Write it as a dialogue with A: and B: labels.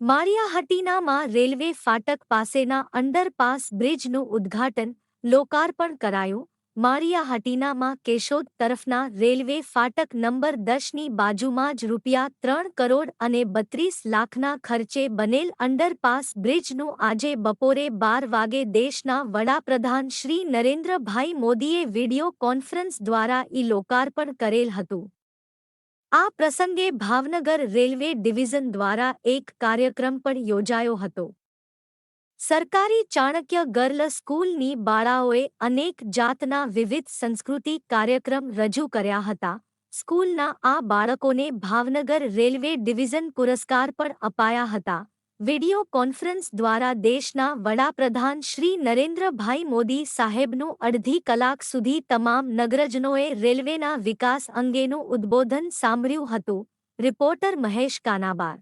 A: માળિયાહાટીનામાં railway ફાટક પાસેના underpass બ્રિજનું ઉદ્ઘાટન લોકાર્પણ કરાયું. મારિયાહટીનામાં કેશોદ તરફના રેલવે ફાટક નંબર દસની બાજુમાં જ રૂપિયા ત્રણ કરોડ અને બત્રીસ લાખના ખર્ચે બનેલ અંડરપાસ બ્રિજનું આજે બપોરે બાર વાગે દેશના વડાપ્રધાન શ્રી નરેન્દ્રભાઈ મોદીએ વિડિયો કોન્ફરન્સ દ્વારા ઈ લોકાર્પણ કરેલ હતું. આ પ્રસંગે ભાવનગર રેલવે ડિવિઝન દ્વારા એક કાર્યક્રમ પણ યોજાયો હતો. સરકારી ચાણક્ય ગર્લ સ્કૂલની બાળાઓએ અનેક જાતના વિવિધ સંસ્કૃતિ કાર્યક્રમ રજૂ કર્યા હતા. સ્કૂલના આ બાળકોને ભાવનગર રેલવે ડિવિઝન પુરસ્કાર પણ અપાયા હતા. વિડિયો કોન્ફરન્સ દ્વારા દેશના વડાપ્રધાન શ્રી નરેન્દ્રભાઈ મોદી સાહેબનું અડધી કલાક સુધી તમામ નગરજનોએ રેલવેના વિકાસ અંગેનું ઉદ્બોધન સાંભળ્યું હતું. રિપોર્ટર મહેશ કાનાબાર.